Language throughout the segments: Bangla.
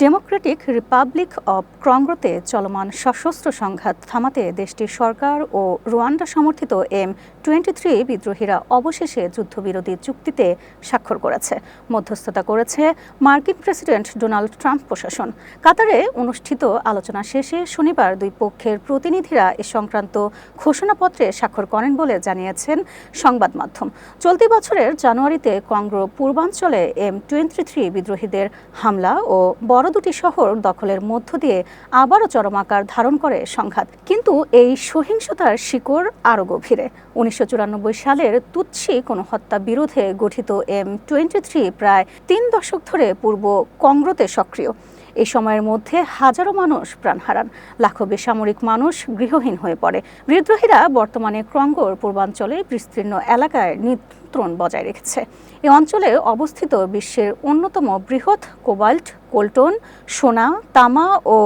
ডেমোক্রেটিক রিপাবলিক অব কঙ্গোতে চলমান সশস্ত্র সংঘাত থামাতে দেশটির সরকার ও রুয়ান্ডা সমর্থিত এম টোয়েন্টি থ্রি বিদ্রোহীরা অবশেষে যুদ্ধবিরোধী চুক্তিতে স্বাক্ষর করেছে। মধ্যস্থতা করেছে মার্কিন প্রেসিডেন্ট ডোনাল্ড ট্রাম্প প্রশাসন। কাতারে অনুষ্ঠিত আলোচনা শেষে শনিবার দুই পক্ষের প্রতিনিধিরা এ সংক্রান্ত ঘোষণাপত্রে স্বাক্ষর করেন বলে জানিয়েছেন সংবাদ মাধ্যম। চলতি বছরের জানুয়ারিতে কংগ্রো পূর্বাঞ্চলে এম টোয়েন্টি থ্রি বিদ্রোহীদের হামলা ও বড় দুটি শহর দখলের মধ্য দিয়ে আবারও চরম আকার ধারণ করে সংঘাত। কিন্তু এই সহিংসতার শিকড় আরও গভীরে। উনিশশো সালের তুচ্ছি কোনো হত্যা বিরোধে গঠিত এম টোয়েন্টি থ্রি প্রায় তিন দশক ধরে পূর্ব কংগ্রোতে সক্রিয়। এই সময়ের মধ্যে হাজারো মানুষ প্রাণ হারান। লাখো বেসামরিক মানুষ গৃহহীন হয়ে পড়ে। বিদ্রোহীরা বর্তমানে ক্রঙ্গোর পূর্বাঞ্চলে বিস্তীর্ণ এলাকায় নিয়ন্ত্রণ বজায় রেখেছে। এ অঞ্চলে অবস্থিত বিশ্বের অন্যতম বৃহৎ কোবাল্ট, কোল্টন, সোনা, তামা ও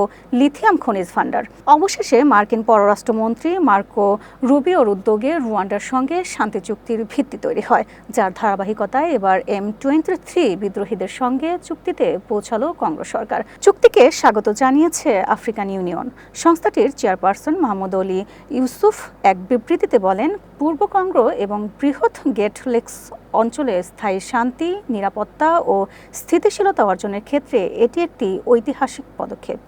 লিথিয়াম খনিজ ভাণ্ডার। অবশেষে মার্কিন পররাষ্ট্রমন্ত্রী মার্কো রুবিওর উদ্যোগে রুয়ান্ডার সঙ্গে শান্তি চুক্তির ভিত্তি তৈরি হয়, যার ধারাবাহিকতায় এবার এম টোয়েন্টি থ্রি বিদ্রোহীদের সঙ্গে চুক্তিতে পৌঁছালো কংগ্রেস সরকার। চুক্তিকে স্বাগত জানিয়েছে আফ্রিকান ইউনিয়ন। সংস্থাটির চেয়ারপারসন মাহমুদ অলি ইউসুফ এক বিবৃতিতে বলেন, পূর্ব কংগ্রো এবং বৃহৎ গেট লেক্স অঞ্চলে স্থায়ী শান্তি নিরাপত্তা ও স্থিতিশীলতা অর্জনের ক্ষেত্রে এটি একটি ঐতিহাসিক পদক্ষেপ।